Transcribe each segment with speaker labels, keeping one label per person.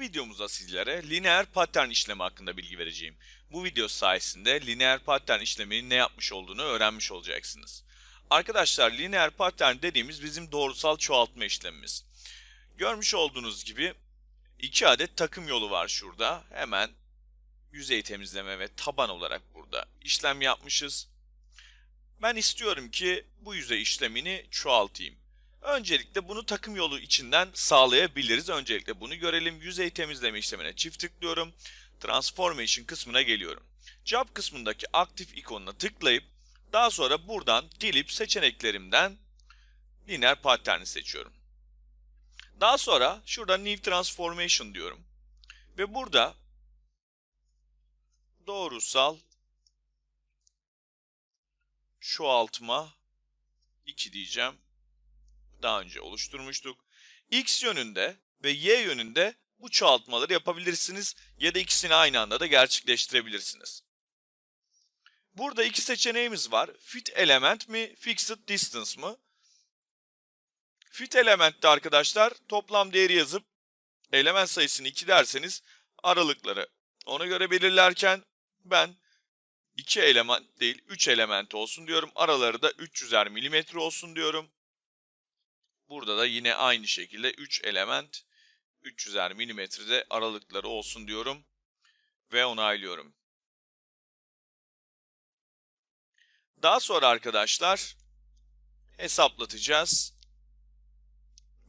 Speaker 1: Bu videomuzda sizlere lineer pattern işlemi hakkında bilgi vereceğim. Bu video sayesinde lineer pattern işleminin ne yapmış olduğunu öğrenmiş olacaksınız. Arkadaşlar lineer pattern dediğimiz bizim doğrusal çoğaltma işlemimiz. Görmüş olduğunuz gibi iki adet takım yolu var şurada. Hemen yüzey temizleme ve taban olarak burada işlem yapmışız. Ben istiyorum ki bu yüzey işlemini çoğaltayım. Öncelikle bunu takım yolu içinden sağlayabiliriz. Öncelikle bunu görelim. Yüzey temizleme işlemine çift tıklıyorum. Transformation kısmına geliyorum. Job kısmındaki aktif ikonuna tıklayıp daha sonra buradan gelip seçeneklerimden lineer pattern'i seçiyorum. Daha sonra şurada New Transformation diyorum. Ve burada doğrusal çoğaltma 2 diyeceğim daha önce oluşturmuştuk. X yönünde ve Y yönünde bu çoğaltmaları yapabilirsiniz ya da ikisini aynı anda da gerçekleştirebilirsiniz. Burada iki seçeneğimiz var. Fit element mi, fixed distance mı? Fit elementte arkadaşlar toplam değeri yazıp element sayısını 2 derseniz aralıkları ona göre belirlerken ben 2 element değil 3 element olsun diyorum. Araları da 300'er milimetre olsun diyorum. Burada da yine aynı şekilde 3 element 300'er milimetrede aralıkları olsun diyorum ve onaylıyorum. Daha sonra arkadaşlar hesaplatacağız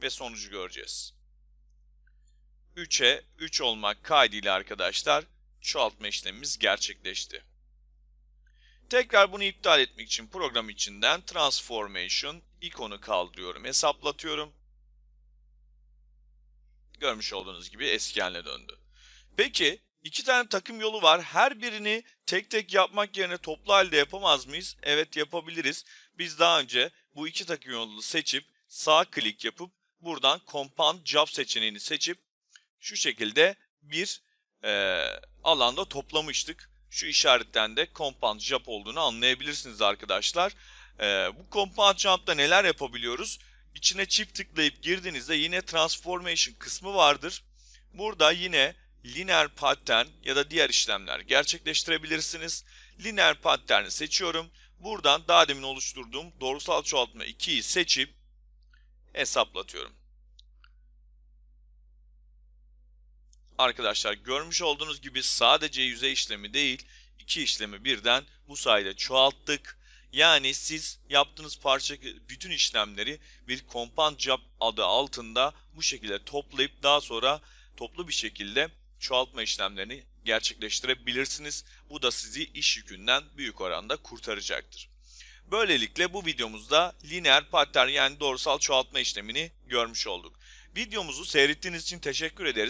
Speaker 1: ve sonucu göreceğiz. 3'e 3 olmak kaydıyla arkadaşlar çoğaltma işlemimiz gerçekleşti. Tekrar bunu iptal etmek için program içinden Transformation ikonu kaldırıyorum, hesaplatıyorum. Görmüş olduğunuz gibi eski döndü. Peki iki tane takım yolu var. Her birini tek tek yapmak yerine toplu halde yapamaz mıyız? Evet yapabiliriz. Biz daha önce bu iki takım yolunu seçip sağ klik yapıp buradan Compound Job seçeneğini seçip şu şekilde bir e, alanda toplamıştık. Şu işaretten de Compound Job olduğunu anlayabilirsiniz arkadaşlar. Ee, bu Compound Jump'da neler yapabiliyoruz? İçine çift tıklayıp girdiğinizde yine Transformation kısmı vardır. Burada yine Linear Pattern ya da diğer işlemler gerçekleştirebilirsiniz. Linear Pattern'i seçiyorum. Buradan daha demin oluşturduğum doğrusal çoğaltma 2'yi seçip hesaplatıyorum. Arkadaşlar görmüş olduğunuz gibi sadece yüzey işlemi değil, iki işlemi birden bu sayede çoğalttık. Yani siz yaptığınız parça bütün işlemleri bir compound job adı altında bu şekilde toplayıp daha sonra toplu bir şekilde çoğaltma işlemlerini gerçekleştirebilirsiniz. Bu da sizi iş yükünden büyük oranda kurtaracaktır. Böylelikle bu videomuzda lineer pattern yani doğrusal çoğaltma işlemini görmüş olduk. Videomuzu seyrettiğiniz için teşekkür ederiz.